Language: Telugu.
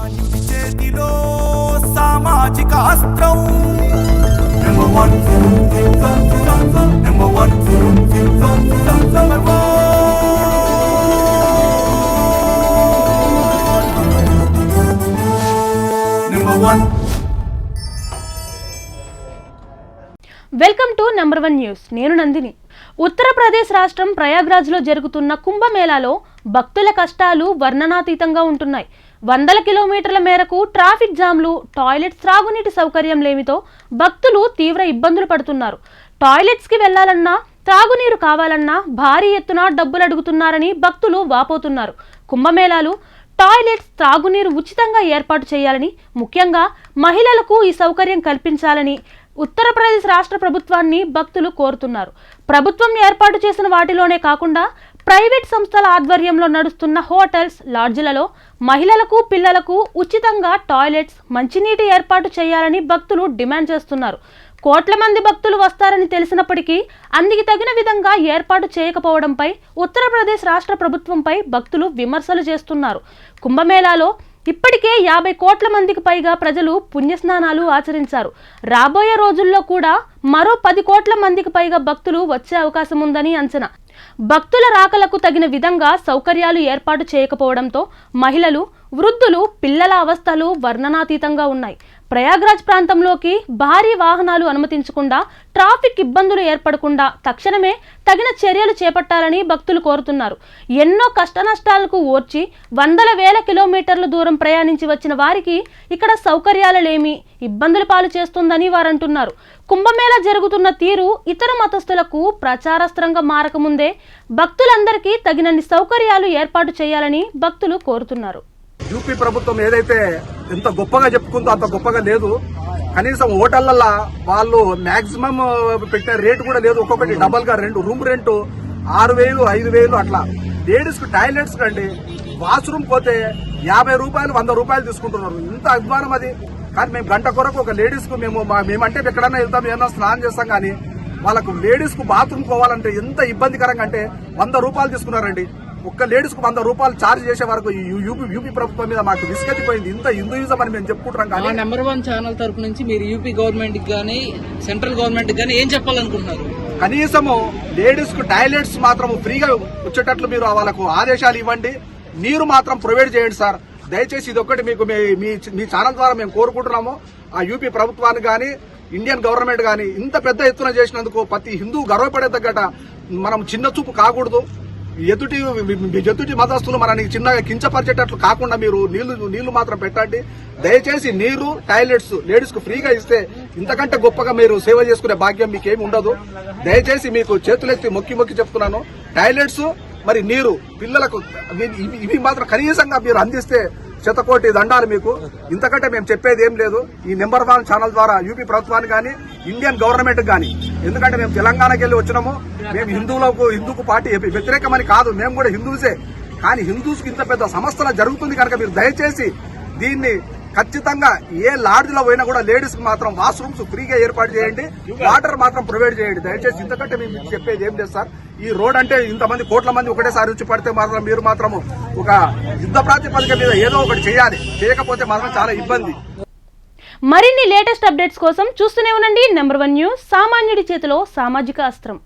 సామాన్యుడి చేతిలో సామాజిక అస్త్రం. Number one number one number one welcome to number one news నేను నందిని. ఉత్తరప్రదేశ్ రాష్ట్రం ప్రయాగ్రాజ్లో జరుగుతున్న కుంభమేళాలో భక్తుల కష్టాలు వర్ణనాతీతంగా ఉంటున్నాయి. వందల కిలోమీటర్ల మేరకు ట్రాఫిక్ జామ్లు టాయిలెట్ త్రాగునీటి సౌకర్యం లేమితో భక్తులు తీవ్ర ఇబ్బందులు పడుతున్నారు. టాయిలెట్స్కి వెళ్ళాలన్నా త్రాగునీరు కావాలన్నా భారీ ఎత్తున డబ్బులు అడుగుతున్నారని భక్తులు వాపోతున్నారు. కుంభమేళాలు టాయిలెట్స్ త్రాగునీరు ఉచితంగా ఏర్పాటు చేయాలని ముఖ్యంగా మహిళలకు ఈ సౌకర్యం కల్పించాలని ఉత్తరప్రదేశ్ రాష్ట్ర ప్రభుత్వాన్ని భక్తులు కోరుతున్నారు. ప్రభుత్వం ఏర్పాటు చేసిన వాటిలోనే కాకుండా ప్రైవేట్ సంస్థల ఆధ్వర్యంలో నడుస్తున్న హోటల్స్ లాడ్జ్లలో మహిళలకు పిల్లలకు ఉచితంగా టాయిలెట్స్ మంచినీటి ఏర్పాటు చేయాలని భక్తులు డిమాండ్ చేస్తున్నారు. కోట్ల మంది భక్తులు వస్తారని తెలిసినప్పటికీ అందుకు తగిన విధంగా ఏర్పాటు చేయకపోవడంపై ఉత్తరప్రదేశ్ రాష్ట్ర ప్రభుత్వంపై భక్తులు విమర్శలు చేస్తున్నారు. కుంభమేళాలో ఇప్పటికే యాభై కోట్ల మందికి పైగా ప్రజలు పుణ్యస్నానాలు ఆచరించారు. రాబోయే రోజుల్లో కూడా మరో పది కోట్ల మందికి పైగా భక్తులు వచ్చే అవకాశం ఉందని అంచనా. భక్తుల రాకలకు తగిన విధంగా సౌకర్యాలు ఏర్పాటు చేయకపోవడంతో మహిళలు వృద్ధులు పిల్లల అవస్థలు వర్ణనాతీతంగా ఉన్నాయి. ప్రయాగ్రాజ్ ప్రాంతంలోకి భారీ వాహనాలు అనుమతించకుండా ట్రాఫిక్ ఇబ్బందులు ఏర్పడకుండా తక్షణమే తగిన చర్యలు చేపట్టాలని భక్తులు కోరుతున్నారు. ఎన్నో కష్టనష్టాలకు ఓర్చి వందల వేల కిలోమీటర్ల దూరం ప్రయాణించి వచ్చిన వారికి ఇక్కడ సౌకర్యాలలేమి లేమి ఇబ్బందుల పాలు చేస్తుందని వారంటున్నారు. కుంభమేళా జరుగుతున్న తీరు ఇతర మతస్థులకు ప్రచారాస్త్రంగా మారకముందే భక్తులందరికీ తగినన్ని సౌకర్యాలు ఏర్పాటు చేయాలని భక్తులు కోరుతున్నారు. యూపీ ప్రభుత్వం ఏదైతే ఎంత గొప్పగా చెప్పుకుందో అంత గొప్పగా లేదు. కనీసం హోటళ్ళల్లో వాళ్ళు మాక్సిమం పెట్టిన రేటు కూడా లేదు. ఒక్కొక్కటి డబల్గా రెండు రూమ్ రెంట్ ఆరు వేలు ఐదు వేలు అట్లా. లేడీస్కి టాయిలెట్స్ కండి వాష్రూమ్ పోతే యాభై రూపాయలు వంద రూపాయలు తీసుకుంటున్నారు. ఇంత అభిమానం అది. కానీ మేము గంట కొరకు ఒక లేడీస్కు మేము మా- మేమంటే ఎక్కడైనా వెళ్తాం ఏమన్నా స్నానం చేస్తాం కానీ వాళ్ళకు లేడీస్కు బాత్రూమ్ పోవాలంటే ఎంత ఇబ్బందికరంగా అంటే వంద రూపాయలు తీసుకున్నారండి. ఒక్క లేడీస్కు వంద రూపాయలు ఛార్జ్ చేసే వరకు ఈ యూపీ యూపీ ప్రభుత్వం మీద మాకు విసుగెత్తిపోయింది. ఇంత హిందూయిజం అని మేము చెప్పుకుంటున్నాం కానీ నెంబర్ వన్ ఛానల్ తరపు నుంచి మీరు యూపీ గవర్నమెంట్ కానీ సెంట్రల్ గవర్నమెంట్ కానీ ఏం చెప్పాలనుకుంటున్నారు? కనీసము లేడీస్కు టాయిలెట్స్ మాత్రం ఫ్రీగా వచ్చేటట్లు మీరు వాళ్ళకు ఆదేశాలు ఇవ్వండి. నీరు మాత్రం ప్రొవైడ్ చేయండి సార్. దయచేసి ఇది ఒక్కటి మీకు మీ- ఛానల్ ద్వారా మేము కోరుకుంటున్నాము. ఆ యూపీ ప్రభుత్వాన్ని కానీ ఇండియన్ గవర్నమెంట్ కానీ ఇంత పెద్ద ఎత్తున చేసినందుకు ప్రతి హిందూ గర్వపడేదగ్గట మనం చిన్న చూపు కాకూడదు. ఎదుటి ఎదుటి మతస్థులు మనని చిన్నగా కించపరిచేటట్లు కాకుండా మీరు నీళ్ళు నీళ్ళు మాత్రం పెట్టండి. దయచేసి నీరు టాయిలెట్స్ లేడీస్కు ఫ్రీగా ఇస్తే ఇంతకంటే గొప్పగా మీరు సేవ చేసుకునే భాగ్యం మీకేమి ఉండదు. దయచేసి మీకు చేతులెత్తి మొక్కి మొక్కి చెప్తున్నాను. టాయిలెట్స్ మరి నీరు పిల్లలకు ఇవి- ఇవి మాత్రం కనీసంగా మీరు అందిస్తే శతకోటి దండాలు మీకు. ఇంతకంటే మేము చెప్పేది ఏం లేదు. ఈ నెంబర్ వన్ ఛానల్ ద్వారా యూపీ ప్రభుత్వానికి కానీ ఇండియన్ గవర్నమెంట్ కానీ ఎందుకంటే మేము తెలంగాణకి వెళ్ళి వచ్చినాము. మేము హిందువులకు హిందూకు పార్టీ వ్యతిరేకమని కాదు మేము కూడా హిందూసే కానీ హిందూస్కి ఇంత పెద్ద సమస్యల జరుగుతుంది కనుక మీరు దయచేసి దీన్ని ఖచ్చితంగా ఏ లాడ్జ్లో పోయినా కూడా లేడీస్ మాత్రం వాష్రూమ్స్ ఫ్రీగా ఏర్పాటు చేయండి. వాటర్ మాత్రం ప్రొవైడ్ చేయండి. దయచేసి ఇంతకంటే మేము చెప్పేది ఏం లేదు సార్. ఈ రోడ్ అంటే ఇంతమంది కోట్ల మంది ఒకటేసారి వచ్చి పడితే మాత్రం మీరు మాత్రం ఒక యుద్ధ ప్రాతిపదిక మీద ఏదో ఒకటి చేయాలి. చేయకపోతే మాత్రం చాలా ఇబ్బంది. మరిన్ని లేటెస్ట్ అప్డేట్స్ కోసం చూస్తూనే ఉండండి. నెంబర్ వన్ న్యూస్ సామాన్యుడి చేతిలో సామాజిక అస్త్రం.